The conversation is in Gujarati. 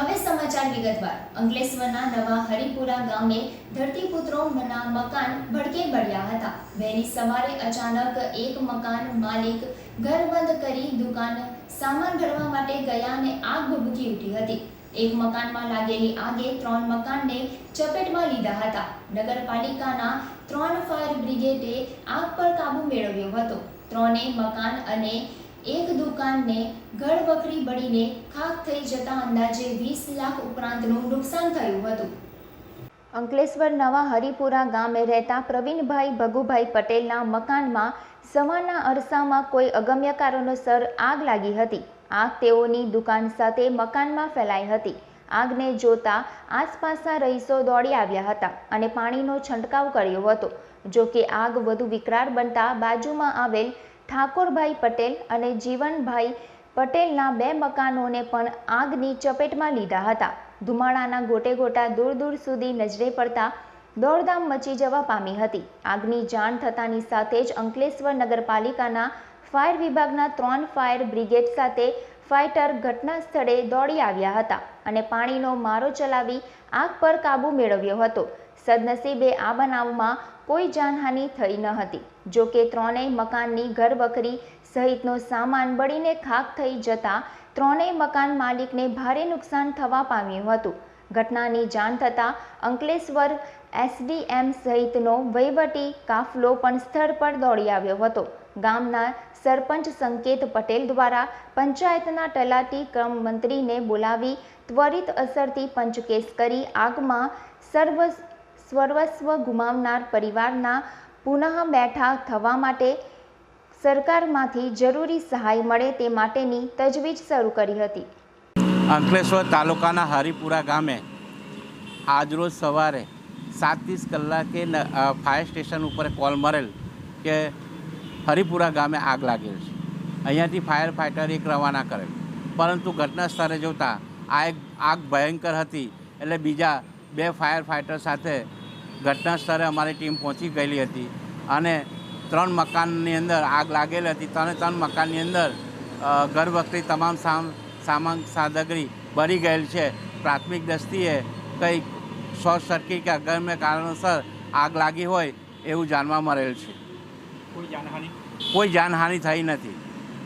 હવે સમાચાર વિગતવાર. અંકલેશ્વરના નવા હરિપુરા ગામે ધરતીપુત્રોના મકાન ભડકે પડ્યા હતા. વહેલી સવારે અચાનક એક મકાન માલિક ઘર બંધ કરી દુકાન સામાન ભરવા માટે ગયા અને આગ ભભૂકી ઉઠી હતી. એક મકાનમાં લાગેલી આગે ત્રણ મકાનને ચપેટમાં લીધા હતા. નગરપાલિકાના ત્રણ ફાયર બ્રિગેડે આગ પર કાબુ મેળવ્યો હતો. ત્રણેય મકાન અને એક દુકાનને ઘરવખરી બળીને ખાક થઈ જતા અંદાજે વીસ લાખ ઉપરાંતનું નુકસાન થયું હતું. અંકલેશ્વર નવા હરિપુરા ગામે રહેતા પ્રવીણભાઈ ભગુભાઈ પટેલના મકાનમાં સવારના અરસામાં કોઈ અગમ્ય કારણોસર આગ લાગી હતી. આગ તેઓની દુકાન સાથે મકાનમાં ફેલાઈ હતી. આગને જોતા આસપાસના રહીશો દોડી આવ્યા હતા અને પાણીનો છંટકાવ કર્યો હતો. જો કે આગ વધુ વિકરાળ બનતા બાજુમાં આવેલ ઠાકોરભાઈ પટેલ અને જીવનભાઈ પટેલના બે મકાનોને પણ આગની ચપેટમાં લીધા હતા. ધુમાડાના ગોટે ગોટા દૂર દૂર સુધી નજરે પડતા દોડધામ મચી જવા પામી હતી. આગની જાણ થતાની સાથે જ અંકલેશ્વર નગરપાલિકાના ફાયર વિભાગના ત્રણ ફાયર બ્રિગેડ સાથે ફાઇટર ઘટના સ્થળે દોડી આવ્યા હતા અને પાણીનો મારો ચલાવી આગ પર કાબૂ મેળવ્યો હતો. સદનસીબે આ બનાવમાં કોઈ જાનહાનિ થઈ ન હતી. જો કે ત્રણેય મકાનની ઘરવખરી સહિતનો સામાન બળીને ખાક થઈ જતા ત્રણેય મકાન માલિકને ભારે નુકસાન થવા પામ્યું હતું. ઘટનાની જાણ થતાં અંકલેશ્વર એસડીએમ સહિતનો વહીવટી કાફલો પણ સ્થળ પર દોડી આવ્યો હતો. ગામના સરપંચ સંકેત પટેલ દ્વારા પંચાયતના તલાટી ક્રમ મંત્રીને બોલાવી ત્વરિત અસરથી પંચકેસ કરી આગમાં સર્વ સર્વસ્વ ગુમાવનાર પરિવારના પુનઃ બેઠા થવા માટે સરકારમાંથી જરૂરી સહાય મળે તે માટેની તજવીજ શરૂ કરી હતી. અંકલેશ્વર તાલુકાના હરિપુરા ગામે આજરોજ સવારે સાત ત્રીસ કલાકે ફાયર સ્ટેશન ઉપર કોલ મળેલ કે હરિપુરા ગામે આગ લાગેલ છે. અહીંયાથી ફાયર ફાઇટર એક રવાના કરેલ પરંતુ ઘટના સ્થળે જોતાં આ એક આગ ભયંકર હતી એટલે બીજા બે ફાયર ફાઇટર સાથે ઘટના સ્થળે અમારી ટીમ પહોંચી ગયેલી હતી અને ત્રણ મકાનની અંદર આગ લાગેલી હતી. ત્રણે ત્રણ મકાનની અંદર અ, ઘર વખરી તમામ સામ સામાન સામગ્રી બળી ગયેલ છે. પ્રાથમિક દ્રષ્ટિએ કંઈક શોર્ટ સર્કિટ કે અગમ્ય કારણોસર આગ લાગી હોય એવું જાણવા મળેલ છે. કોઈ જાનહાનિ? કોઈ જાનહાનિ થઈ નથી.